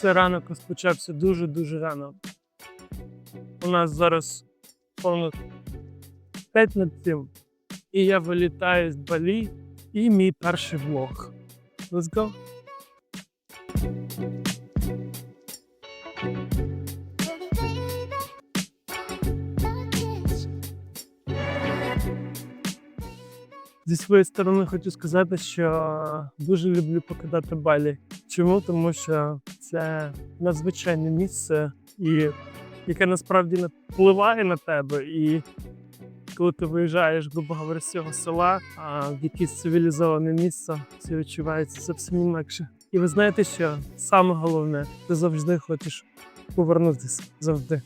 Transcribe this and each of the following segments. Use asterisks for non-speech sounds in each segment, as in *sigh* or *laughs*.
Це ранок розпочався дуже-дуже рано. У нас зараз повно 5 над 7. І я вилітаю з Балі, і мій перший влог. Let's go! Зі своєї сторони хочу сказати, що дуже люблю покидати Балі. Чому? Тому що це надзвичайне місце, і яке насправді впливає на тебе. І коли ти виїжджаєш, грубо говоря, з цього села, а в якесь цивілізоване місце, це відчувається зовсім інакше. І ви знаєте, що саме головне, ти завжди хочеш повернутися. Завжди.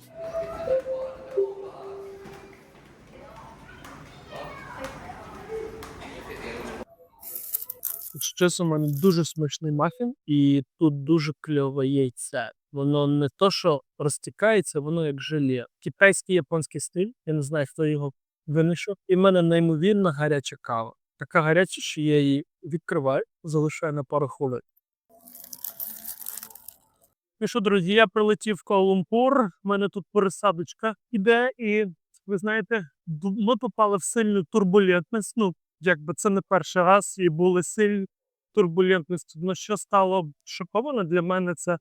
Щось у мене дуже смачний мафін, і тут дуже кльове яйце. Воно не то, що розтікається, воно як желе. Китайський японський стиль. Я не знаю, хто його винайшов. І в мене неймовірно гаряча кава. Така гаряча, що я її відкриваю, залишаю на пару хвилин. Ну що, друзі, я прилетів в Куала-Лумпур, в мене тут пересадочка іде, і ви знаєте, ми попали в сильну турбулентність. Ну, якби це не перший раз, і були сильні турбулентності. Ну, що стало шоковано для мене, це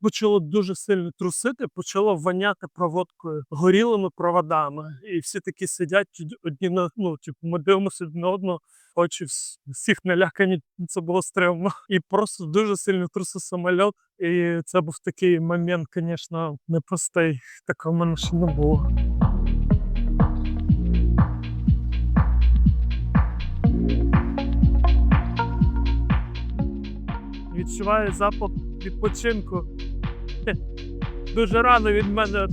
почало дуже сильно трусити, почало воняти проводкою, горілими проводами. І всі такі сидять одні на ну, типу, ми дивимося один на одного, очі вс- всіх налякані. Це було стрімно. І просто дуже сильно трусив самольот. І це був такий момент, звісно, непростий. Такого в мене ще не було. Відчуваю запах відпочинку. Дуже рано від мене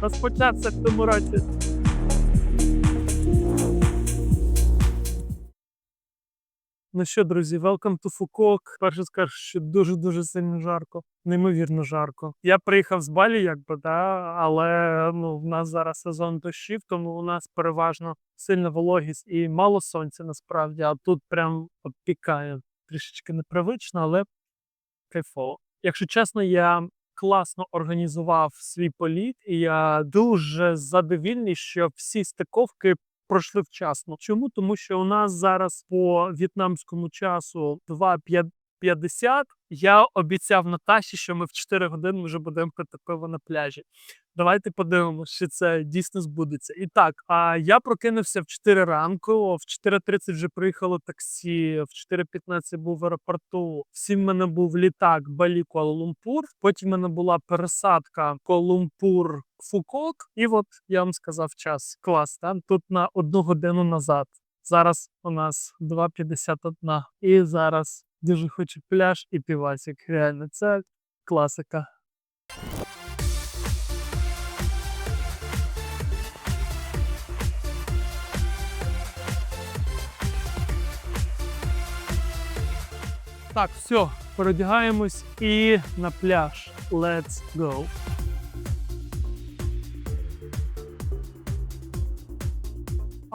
розпочався в тому році. Ну що, друзі, welcome to Фукок. Перше скажу, що дуже-дуже сильно жарко, неймовірно жарко. Я приїхав з Балі, якби, да, але ну, в нас зараз сезон дощів, тому у нас переважно сильна вологість і мало сонця насправді, а тут прям обпікає. Трішечки непривично, але кайфово. Якщо чесно, я класно організував свій політ, і я дуже задовільний, що всі стиковки пройшли вчасно. Чому? Тому що у нас зараз по в'єтнамському часу 2.50. Я обіцяв Наташі, що ми в 4 години вже будемо пити пиво на пляжі. Давайте подивимося, чи це дійсно збудеться. І так, а я прокинувся в 4 ранку, в 4.30 вже приїхало таксі, в 4.15 був в аеропорту. В 7 в мене був літак Балі Куала-Лумпур. Потім в мене була пересадка Куала-Лумпур Фукок. І от я вам сказав час. Клас, там тут на одну годину назад. Зараз у нас 2.51. І зараз дуже хочу пляж і півасик. Реально, це класика. Так, все, перодягаємось і на пляж. Let's go.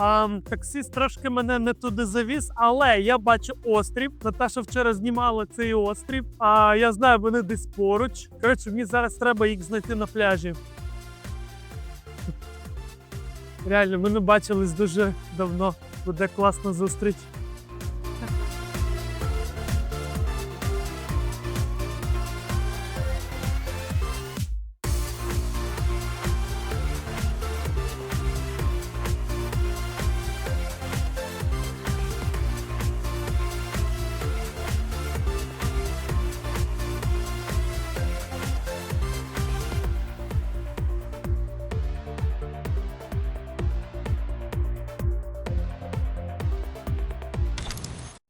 А, таксіст трошки мене не туди завіз, але я бачу острів. Наташа вчора знімала цей острів. А я знаю, вони десь поруч. Коротше, мені зараз треба їх знайти на пляжі. Реально, ми не бачились дуже давно. Буде класна зустріч.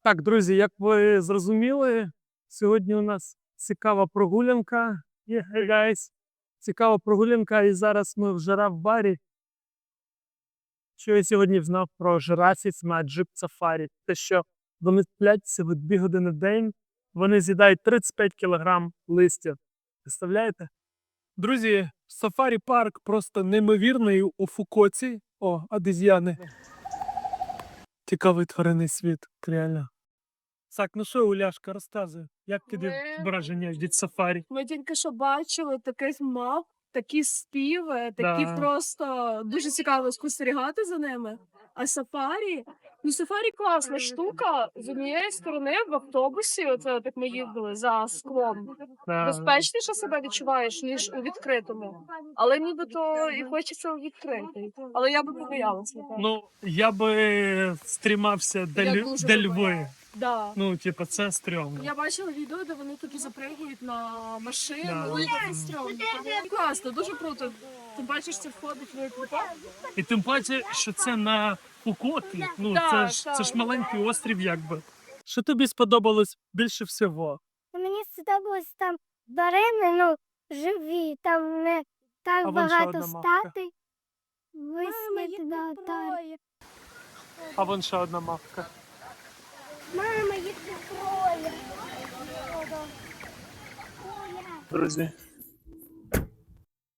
Так, друзі, як ви зрозуміли, сьогодні у нас цікава прогулянка. Yeah, guys. Цікава прогулянка, і зараз ми в жара в барі. Що я сьогодні взнав про жирафів на джип сафарі? Те, що вони сплять всього 2 години в день, вони з'їдають 35 кілограм листя. Представляєте? Друзі, сафарі парк просто неймовірний у Фукоці. О, обезьяни. Цікавий тваринний світ, реально. Так, ну що, Уляшка, розказуй, як тобі Ми- враження від сафарі? Ми тільки що бачили таких мав, такі співи, такі Да. просто дуже цікаво спостерігати за ними. А сафарі, ну сафарі класна штука. З однієї сторони в автобусі, оце так ми їздили за склом. Да. Безпечніше себе відчуваєш, ніж у відкритому. Але нібито і хочеться у відкритий. Але я би побоялася. напевно. Ну, я би стрімався до, Я лю- дуже до Льви. Да. Ну, типу, це стрьомно. Я бачила відео, де вони такі запригують на машину. Да. і стрьомно. Класно, дуже круто. Ти бачиш, це входить в екіпаж. І тим паче, що це на Фукоті. Ну, це Так, ж, так. це ж маленький острів, якби. Що тобі сподобалось більше всього? Ну, Мені сподобалось там тварини, ну, живі, там не так А вон ще багато одна мавка. статей. Висняти, да, так. А вон ще одна мавка. Мама, їх троє. Друзі.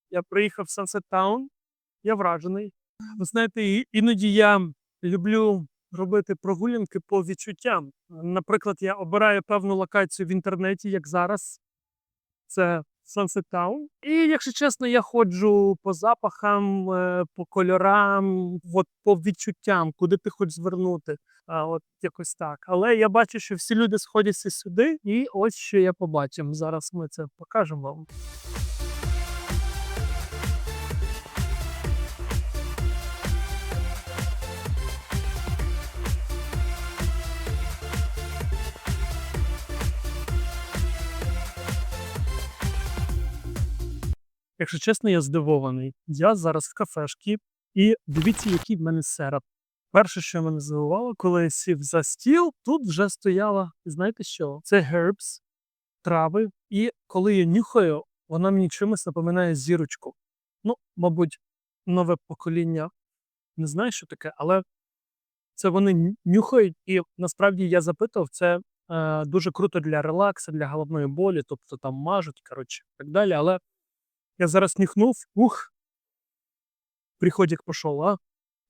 Я приїхав в Sunset Town. Я вражений. Ви знаєте, іноді я люблю робити прогулянки по відчуттям. Наприклад, я обираю певну локацію в інтернеті, як зараз. Це Sunset Town. І, якщо чесно, я ходжу по запахам, е, по кольорам, от по відчуттям, куди ти хочеш звернути. А, от якось так. Але я бачу, що всі люди сходяться сюди, і ось що я побачив. Зараз ми це покажемо вам. Якщо чесно, я здивований. Я зараз в кафешці, і дивіться, який в мене серап. Перше, що мене здивувало, коли я сів за стіл, тут вже стояла, знаєте що? Це herbs, трави. І коли я нюхаю, вона мені чимось напоминає зірочку. Ну, мабуть, нове покоління не знає, що таке, але це вони нюхають, і насправді я запитав, це е, дуже круто для релаксу, для головної болі, тобто там мажуть, коротше, так далі. Але я зараз нюхнув, ух, приходик пішов, а?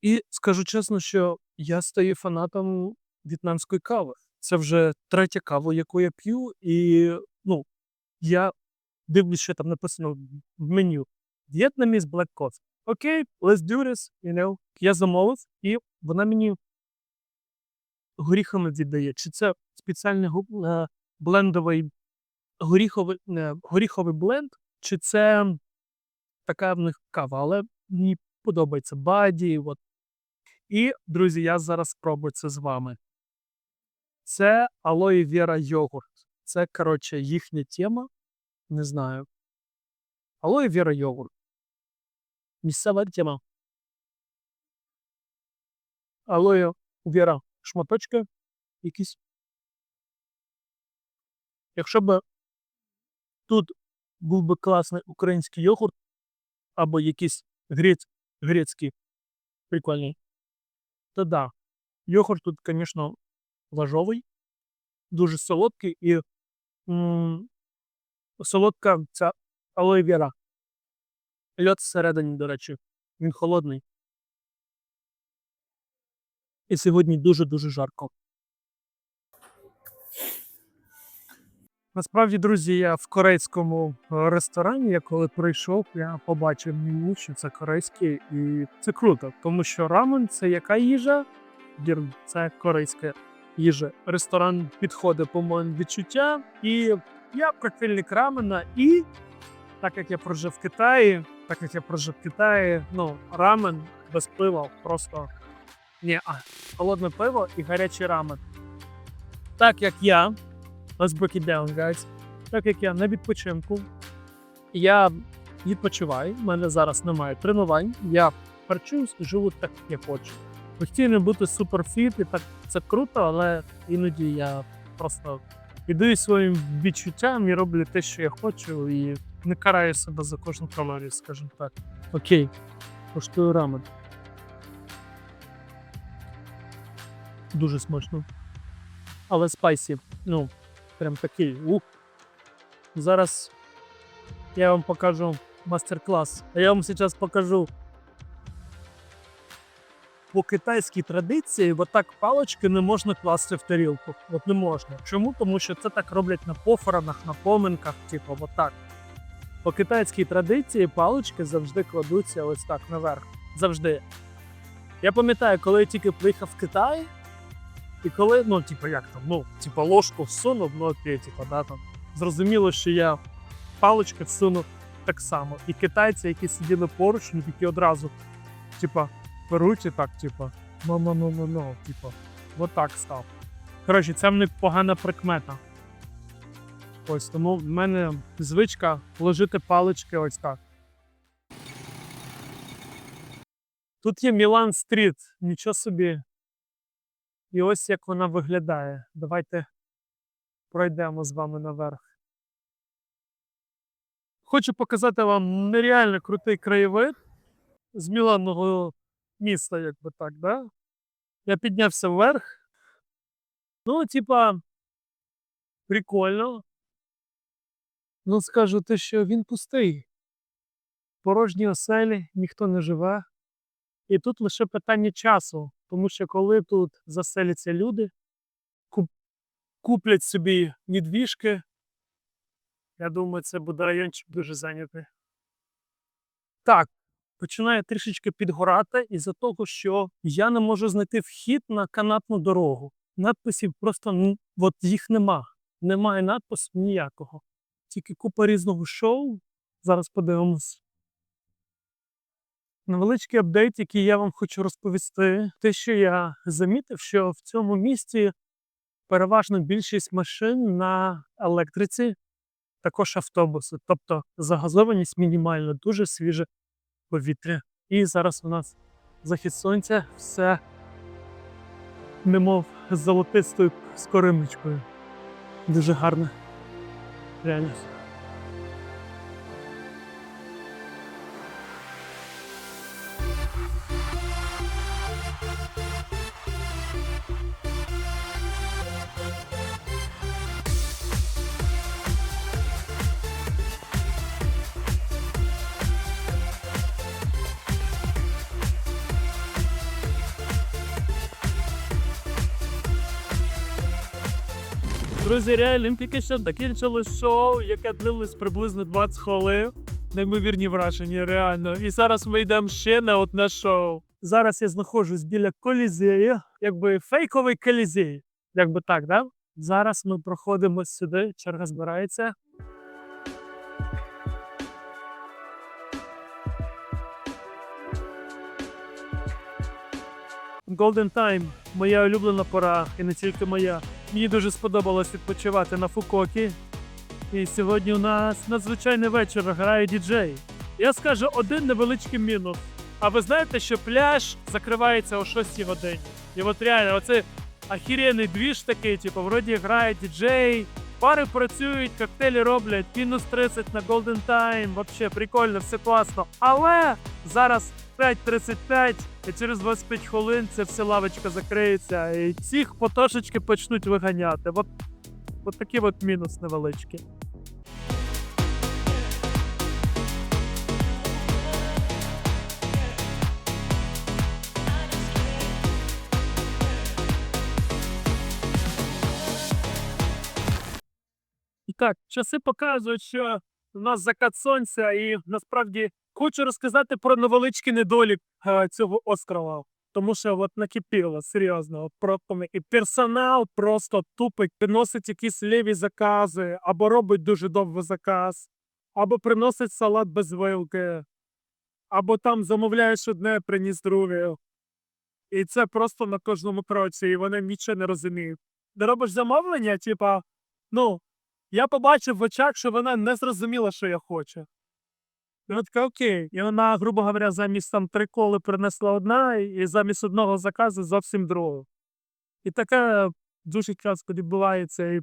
І скажу чесно, що я стаю фанатом в'єтнамської кави. Це вже третя кава, яку я п'ю, і ну, я дивлюсь, що там написано в меню. Vietnamese Black Coffee. Окей, let's do this, you know. Я замовив, і вона мені горіхами віддає. Чи це спеціальний е, блендовий горіховий, не, горіховий бленд, чи це така в них кава, але мені подобається баді. От. І, друзі, я зараз спробую це з вами. Це алоє вера йогурт. Це, коротше, їхня тема. Не знаю. Алоє вера йогурт. Місцева тема. Алоє вера шматочки якісь. Якщо б тут був би класний український йогурт, або якийсь грець, грецький, прикольний, то да. Йогурт тут, звісно, важовий, дуже солодкий і м- солодка ця алоє вера. Льод всередині, до речі, він холодний. І сьогодні дуже-дуже жарко. Насправді, друзі, я в корейському е, ресторані. Я коли прийшов, я побачив меню, що це корейське, і це круто, тому що рамен це яка їжа? Вірно, це корейська їжа. Ресторан підходить по моїм відчуттям, і я прихильник рамена. І так як я прожив в Китаї, так як я прожив в Китаї, ну рамен без пива просто ні, а холодне пиво і гарячий рамен. Так як я Let's break it down, guys. Так як я на відпочинку, я відпочиваю, в мене зараз немає тренувань, я харчуюсь і живу так, як я хочу. Постійно бути суперфіт, і так це круто, але іноді я просто іду своїм відчуттям і роблю те, що я хочу, і не караю себе за кожну калорію, скажімо так. Окей, коштую рамен. Дуже смачно. Але спайсі, ну, прям такий. Ух. Зараз я вам покажу мастер-клас. А я вам зараз покажу по китайській традиції отак палички не можна класти в тарілку. От не можна. Чому? Тому що це так роблять на похоронах, на поминках, типу, отак. По китайській традиції палички завжди кладуться ось так наверх. Завжди. Я пам'ятаю, коли я тільки приїхав в Китай, і коли, ну, типу, як там, ну, типу, ложку всунув, ну окей, типу, да, там. Зрозуміло, що я палички всунув так само. І китайці, які сиділи поруч, вони такі одразу, типа, беруть і так, типа, ну ну ну ну ну типа, отак став. Коротше, це в них погана прикмета. Ось тому в мене звичка ложити палички ось так. Тут є Мілан Стріт, нічого собі. І ось як вона виглядає. Давайте пройдемо з вами наверх. Хочу показати вам нереально крутий краєвид з Міланного міста, якби так, да? Я піднявся вверх. Ну, типа, прикольно. Ну, скажу те, що він пустий. Порожні оселі, ніхто не живе. І тут лише питання часу, тому що коли тут заселяться люди, куп- куплять собі недвіжки, я думаю, це буде райончик дуже зайнятий. Так, починає трішечки підгорати із-за того, що я не можу знайти вхід на канатну дорогу. Надписів просто от їх нема. Немає надпису ніякого. Тільки купа різного шоу. Зараз подивимось. Невеличкий апдейт, який я вам хочу розповісти. Те, що я замітив, що в цьому місті переважно більшість машин на електриці, також автобуси. Тобто загазованість мінімальна, дуже свіже повітря. І зараз у нас захід сонця, все немов з золотистою скоримочкою. Дуже гарно. Реально. Друзі, реально тільки закінчили шоу, яке длилось приблизно 20 хвилин. Неймовірні враження, реально. І зараз ми йдемо ще на одне шоу. Зараз я знаходжусь біля колізею, якби фейковий колізей. Якби так, да? Зараз ми проходимо сюди, черга збирається. Golden Time моя улюблена пора, і не тільки моя. Мені дуже сподобалось відпочивати на Фукокі. І сьогодні у нас надзвичайний вечір грає діджей. Я скажу один невеличкий мінус. А ви знаєте, що пляж закривається о 6 годині. І от реально, оце ахірений двіж такий, типу, вроді грає діджей, пари працюють, коктейлі роблять, мінус 30 на Golden Time. Вообще прикольно, все класно. Але зараз 5.35, і через 25 хвилин ця вся лавочка закриється, і цих потошечки почнуть виганяти. От, от такий от мінус невеличкий. Так, часи показують, що у нас закат сонця, і насправді хочу розказати про невеличкий недолік е, цього острова. Тому що от накипіло, серйозно. От і персонал просто тупить, приносить якісь ліві закази, або робить дуже довго заказ, або приносить салат без вилки, або там замовляєш одне, приніс друге. І це просто на кожному кроці, і вони нічого не розуміють. Де робиш замовлення, типа, ну, я побачив в очах, що вона не зрозуміла, що я хочу. І вона така окей. І вона, грубо говоря, замість там три коли принесла одна, і замість одного заказу зовсім другого. І таке дуже часто відбувається. І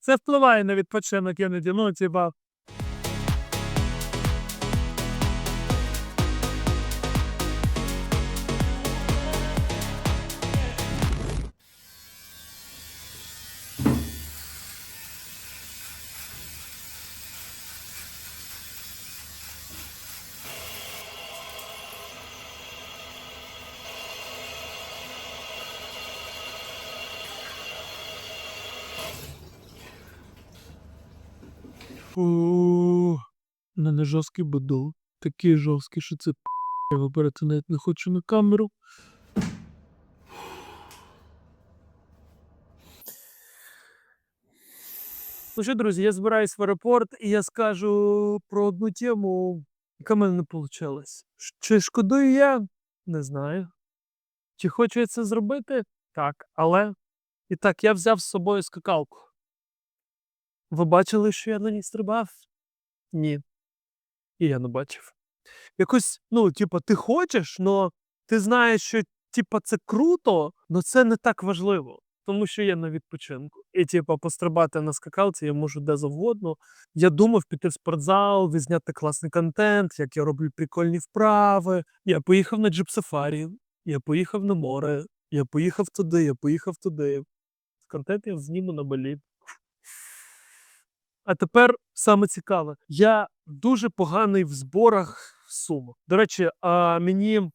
це впливає на відпочинок іноді. Ну, типа, У мене жорсткий бедол. Такий жорсткий, що це. Я вибирати навіть не хочу на камеру. Ну що, друзі, я збираюсь в аеропорт, і я скажу про одну тему, яка в мене не вийшла. Чи шкодую я? Не знаю. Чи хочу я це зробити? Так, але. І так, я взяв з собою скакалку. Ви бачили, що я на ній стрибав? Ні. І я не бачив. Якось, ну, типа, ти хочеш, але ти знаєш, що типа, це круто, але це не так важливо. Тому що я на відпочинку. І, типа, пострибати на скакалці я можу де завгодно. Я думав піти в спортзал, відзняти класний контент, як я роблю прикольні вправи. Я поїхав на джип-сафарі, я поїхав на море, я поїхав туди, я поїхав туди. Контент я зніму на балі. А тепер саме цікаве. Я дуже поганий в зборах сумок. До речі, а, мені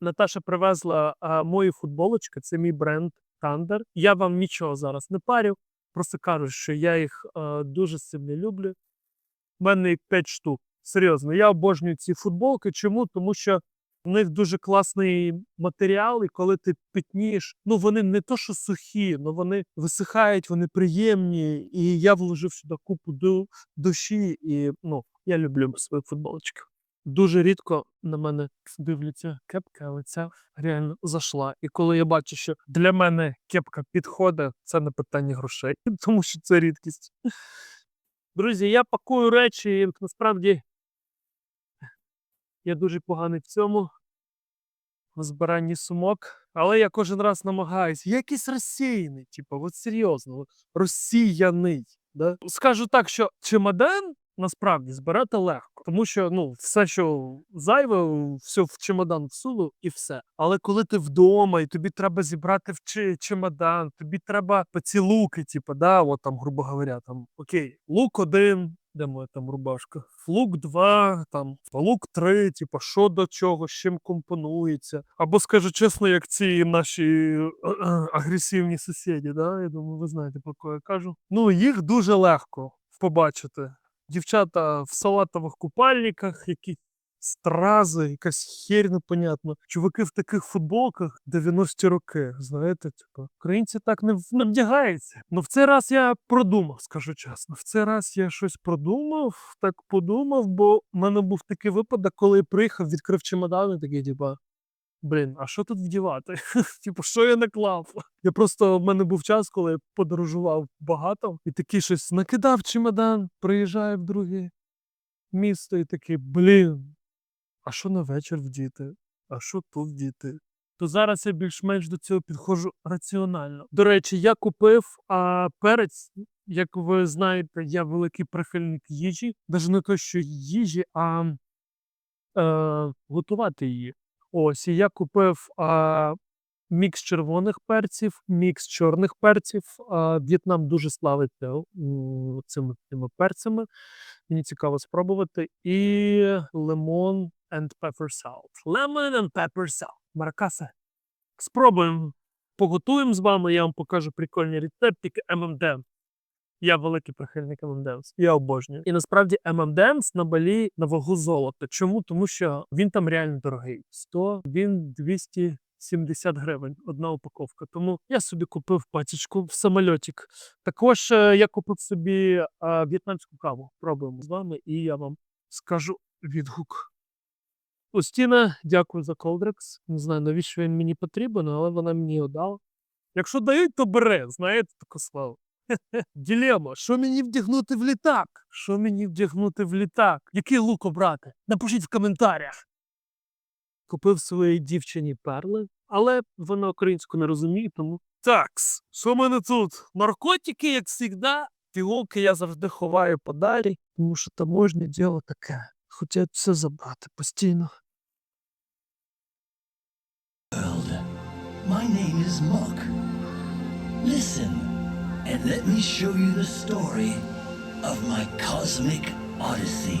Наташа привезла мої футболочки, це мій бренд Thunder. Я вам нічого зараз не парю. Просто кажу, що я їх дуже сильно люблю. У мене їх 5 штук. Серйозно, я обожнюю ці футболки. Чому? Тому що в них дуже класний матеріал, і коли ти питнієш, ну вони не то, що сухі, але вони висихають, вони приємні. І я вложив сюди купу ду- душі, і ну, я люблю свої футболочки. Дуже рідко на мене дивляться кепки, але ця реально зайшла. І коли я бачу, що для мене кепка підходить, це не питання грошей, *laughs* тому що це рідкість. Друзі, я пакую речі, і насправді я дуже поганий в цьому в збиранні сумок, але я кожен раз намагаюся. Я якийсь розсіяний, типу, от серйозно, розсіяний. Да? Скажу так, що чемодан насправді збирати легко, тому що ну, все, що зайве, все в чемодан всунув і все. Але коли ти вдома і тобі треба зібрати в чемодан, тобі треба ці луки, типу, да, от там, грубо говоря, там окей, лук один, де моя там рубашка? Лук 2, там лук 3, типу, що до чого, з чим компонується. Або скажу чесно, як ці наші е, агресивні сусіди, да? я думаю, ви знаєте, про кого я кажу. Ну, їх дуже легко побачити. Дівчата в салатових купальниках, які стрази, якась херь непонятна. Чуваки в таких футболках 90-ті роки, знаєте, типу, українці так не, не вдягаються. Ну в цей раз я продумав, скажу чесно. В цей раз я щось продумав, так подумав, бо в мене був такий випадок, коли я приїхав, відкрив чемодан і такий, типа. Блін, а що тут вдівати? *laughs* Типу, що я наклав? Я просто в мене був час, коли я подорожував багато, і такий щось накидав чемодан, приїжджаю в друге місто, і такий, блін, а що на вечір вдіти? А що тут вдіти? То зараз я більш-менш до цього підходжу раціонально. До речі, я купив а, перець. Як ви знаєте, я великий прихильник їжі, навіть не то, що їжі, а е, готувати її. Ось, і я купив а, мікс червоних перців, мікс чорних перців. А, В'єтнам дуже славиться цими, цими перцями. Мені цікаво спробувати. І лимон and pepper salt. Lemon and pepper salt. Маракасе. Спробуємо. Поготуємо з вами, я вам покажу прикольні рецептики M&M. Я великий прихильник M&M's. Я обожнюю. І насправді M&M's на балі на вагу золота. Чому? Тому що він там реально дорогий. 100, він 270 гривень, одна упаковка. Тому я собі купив пачечку в самольотик. Також е, я купив собі е, в'єтнамську каву. Пробуємо з вами, і я вам скажу відгук. Устіна, дякую за колдрекс. Не знаю, навіщо він мені потрібен, але вона мені його дала. Якщо дають, то бере, знаєте, таку славу. *laughs* Ділема, що мені вдягнути в літак? Що мені вдягнути в літак? Який лук обрати? Напишіть в коментарях. Купив своїй дівчині перли, але вона українську не розуміє, тому. Такс, що в мене тут? Наркотики, як завжди. Фігулки я завжди ховаю подалі, тому що таможнє діло таке. Хотять все забрати постійно. My name is Muck. Listen, and let me show you the story of my cosmic odyssey.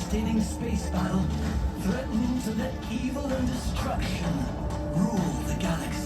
devastating space battle, threatening to let evil and destruction rule the galaxy.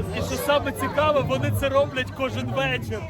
Просто. І що саме цікаве, вони це роблять кожен вечір.